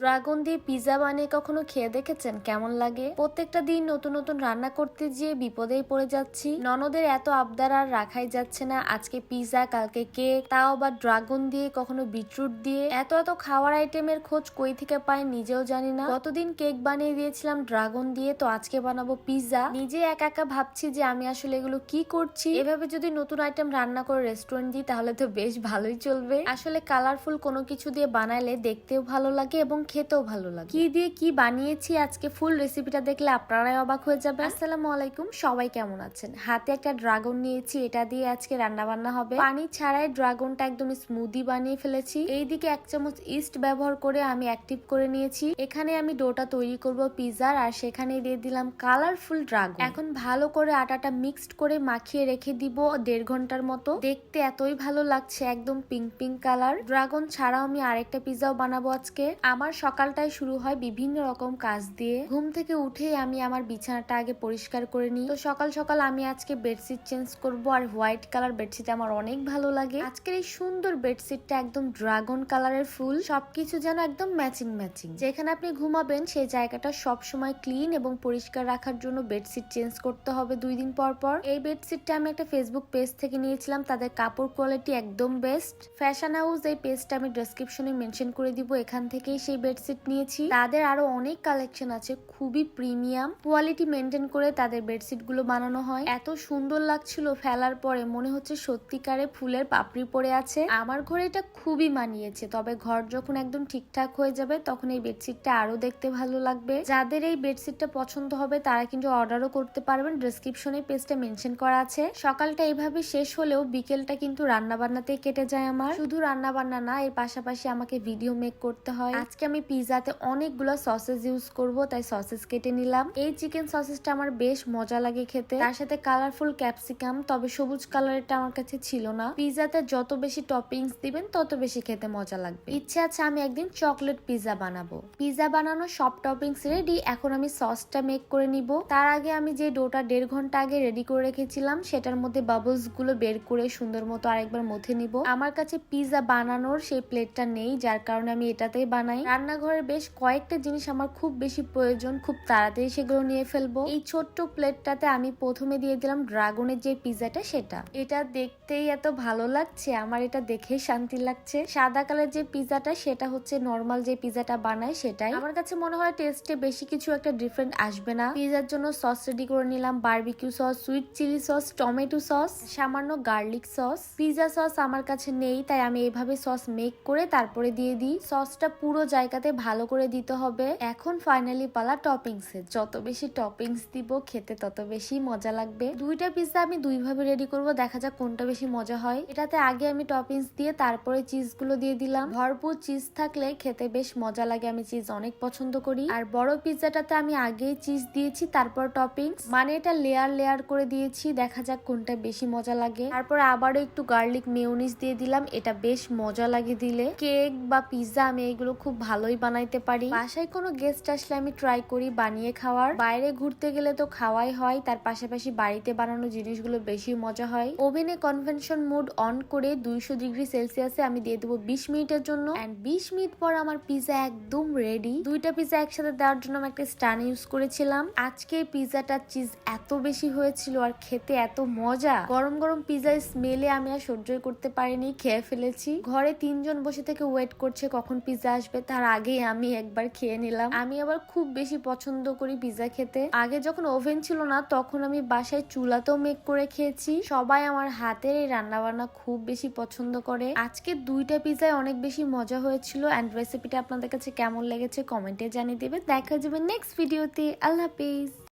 Dragon দিয়ে pizza বানিয়ে কখনো খেয়ে দেখেছেন? কেমন লাগে? প্রত্যেকটা দিন নতুন নতুন রান্না করতে গিয়ে বিপদেই পড়ে যাচ্ছি। ননদের এত আবদার আর রাখাই যাচ্ছে না। আজকে পিৎজা কালকে কেক। তাও আবার ড্রাগন দিয়ে, কখনো বিটরুট দিয়ে। এত এত খাওয়ার আইটেমের খোঁজ কই থেকে পাই নিজেও জানি না। গতদিন কেক বানিয়ে দিয়েছিলাম ড্রাগন দিয়ে, তো আজকে বানাবো পিৎজা নিজে একা একা ভাবছি যে আমি আসলে এগুলো কি করছি। এভাবে যদি নতুন আইটেম রান্না করে রেস্টুরেন্ট দিই, তাহলে তো বেশ ভালোই চলবে। আসলে কালারফুল কোনো কিছু দিয়ে বানাইলে দেখতেও ভালো লাগে এবং খেতেও ভালো লাগে। কি দিয়ে কি বানিয়েছি আজকে ফুল রেসিপিটা দেখলে আপনারাই অবাক হয়ে যাবে আসসালামু আলাইকুম, সবাই কেমন আছেন? হাতে একটা ড্রাগন নিয়েছি, এটা দিয়ে আজকে রান্না বান্না হবে। পানি ছাড়াই ড্রাগনটা একদম স্মুদি বানিয়ে ফেলেছি। এইদিকে এক চামচ ইস্ট ব্যবহার করে আমি অ্যাক্টিভ করে নিয়েছি। এখানে আমি ডোটা তৈরি করব পিজার আর সেখানে দিয়ে দিলাম কালারফুল ড্রাগন এখন ভালো করে আটাটা মিক্সড করে মাখিয়ে রেখে দিব দেড় ঘণ্টার মতো। দেখতে এতই ভালো লাগছে, একদম পিঙ্ক পিঙ্ক কালার ড্রাগন ছাড়াও আমি আরেকটা পিজাও বানাবো আজকে। আমার সকালটাই শুরু হয় বিভিন্ন রকম কাজ দিয়ে। ঘুম থেকে উঠেই আমি আমার বিছানাটা আগে পরিষ্কার করে নিই। তো সকাল সকাল আমি আজকে বেডশিট চেঞ্জ করব আর হোয়াইট কালার বেডশিট আমার অনেক ভালো লাগে। আজকের এই সুন্দর বেডশিটটা একদম ড্রাগন কালারের ফুল। সবকিছু যেন একদম ম্যাচিং ম্যাচিং। যেখানে আপনি ঘুমাবেন, সেই জায়গাটা সব সময় ক্লিন এবং পরিষ্কার রাখার জন্য বেডশিট চেঞ্জ করতে হবে দুই দিন পর পর। এই বেডশিটটা আমি একটা ফেসবুক পেজ থেকে নিয়েছিলাম, তাদের কাপড় কোয়ালিটি একদম বেস্ট। ফ্যাশন হাউস এই পেজটা আমি ডেসক্রিপশনে মেনশন করে দিব, এখান থেকেই সেই বেডশিট নিয়েছি। তাদের আরও অনেক কালেকশন আছে, খুবই প্রিমিয়াম কোয়ালিটি মেনটেন করে তাদের বেডশিটগুলো বানানো হয়। এত সুন্দর লাগছিল ফেলার পরে, মনে হচ্ছে সত্যিকারে ফুলের পাপড়ি পড়ে আছে। আমার ঘরে এটা খুবই মানিয়েছে, তবে ঘর যখন একদম ঠিকঠাক হয়ে যাবে, তখন এই বেডশিটটা আরও দেখতে ভালো লাগবে। যাদের এই বেডশিটটা পছন্দ হবে, তারা কিন্তু অর্ডারও করতে পারবেন। ডেসক্রিপশনে পেজটা মেনশন করা আছে। সকালটা এইভাবে শেষ হলেও বিকেলটা কিন্তু রান্না বান্নাতেই কেটে যায় আমার। শুধু রান্না বান্না না, এর পাশাপাশি আমাকে ভিডিও মেক করতে হয়। আজকে আমি পিজাতে অনেকগুলো সসেস ইউজ করব, তাই সসেস কেটে নিলাম। এই চিকেন সসেসটা আমার বেশ মজা লাগে খেতে। তার সাথে কালারফুল ক্যাপসিকাম তবে সবুজ কালারেরটা আমার কাছে ছিল না। পিজাতে যত বেশি টপিংস দিবেন, তত বেশি খেতে মজা লাগবে। ইচ্ছে আছে আমি একদিন চকলেট পিজা বানাবো। পিজা বানানো সব টপিংস রেডি এখন আমি সসটা মেক করে নিব। তার আগে আমি যে ডোটা দেড় ঘণ্টা আগে রেডি করে রেখেছিলাম, সেটার মধ্যে বাবলসগুলো বের করে সুন্দর মতো আরেকবার মথে নিব। আমার কাছে পিজা বানানোর সেই প্লেটটা নেই, যার কারণে আমি এটাতেই বানাই। রান্নাঘরে বেশ কয়েকটা জিনিস আমার খুব বেশি প্রয়োজন, খুব তাড়াতাড়ি সেগুলো নিয়ে ফেলব। এই ছোট্ট প্লেটটাতে আমি প্রথমে দিয়ে দিলাম ড্রাগনের যে পিজাটা সেটা। এটা দেখতেই এত ভালো লাগছে, আমার এটা দেখে শান্তি লাগছে। সাদা কালার যে পিজাটা সেটা হচ্ছে নর্মাল যে পিজাটা বানায় সেটাই। আমার কাছে মনে হয় টেস্টে বেশি কিছু একটা ডিফারেন্ট আসবে না। পিজার জন্য সস রেডি করে নিলাম, barbecue sauce, sweet chilli sauce, tomato sauce, সামান্য গার্লিক সস। পিজা সস আমার কাছে নেই, তাই আমি এভাবে সস মেক করে তারপরে দিয়ে দিই। সসটা পুরো জায়গাতে ভালো করে দিতে হবে। এখন ফাইনালি পালা টপিংস যত বেশি টপিংস দিব খেতে তত বেশি মজা লাগবে। দুইটা পিজা আমি দুইভাবে রেডি করব, দেখা যাক কোনটা বেশি মজা হয়। এটাতে আগে আমি টপিংস দিয়ে তারপরে চিজগুলো দিয়ে দিলাম। ভরপুর চিজ থাকলে খেতে বেশ মজা লাগে, আমি চিজ অনেক পছন্দ করি। আর বড় পিৎজাটাতে আমি আগেই চিজ দিয়েছি, তারপর টপিংস মানে এটা লেয়ার লেয়ার করে দিয়েছি, দেখা যাক কোনটা বেশি মজা লাগে। তারপর আবারও একটু গার্লিক মেয়নিজ দিয়ে দিলাম, এটা বেশ মজা লাগে দিলে। কেক বা পিৎজা আমি এগুলো খুব ভালোই বানাইতে পারি। বাসায় কোনো গেস্ট আসলে আমি ট্রাই করি বানিয়ে খাওয়ার। বাইরে ঘুরতে গেলে তো খাওয়াই হয়, তার পাশাপাশি বাড়িতে বানানো জিনিসগুলো বেশি মজা হয়। ওভেনে কনভেনশন মোড অন করে দুইশো ডিগ্রি সেলসিয়াসে আমি দিয়ে দেবো বিশ মিনিটের জন্য। অ্যান্ড বিশ মিনিট পর আমার পিজা একদম রেডি দুইটা পিজা একসাথে দেওয়ার জন্য আমি একটা স্টান ইউজ করেছিলাম। আজকে পিজাটা চিজ এত বেশি হয়েছিল আর খেতে এত মজা। গরম গরম পিজা স্মেলে আমি আর সহ্যই করতে পারিনি, খেয়ে ফেলেছি। ঘরে তিনজন বসে থেকে ওয়েট করছে কখন পিজা আসবে, তার আগেই আমি একবার খেয়ে নিলাম। আমি আবার খুব বেশি পছন্দ করি পিজা খেতে। আগে যখন ওভেন ছিল না, তখন আমি বাসায় চুলাতেও মেক করে খেয়েছি। সবাই আমার হাতের এই রান্না বান্না খুব বেশি পছন্দ করে। আজকে দুইটা পিজায় অনেক বেশি মজা হয়েছিল অ্যান্ড রেসিপিটা আপনাদের কাছে কেমন লেগেছে কমেন্টে জানিয়ে দেবে দেখা যাবে নেক্সট ভিডিওতে আল্লাহ হাফিজ।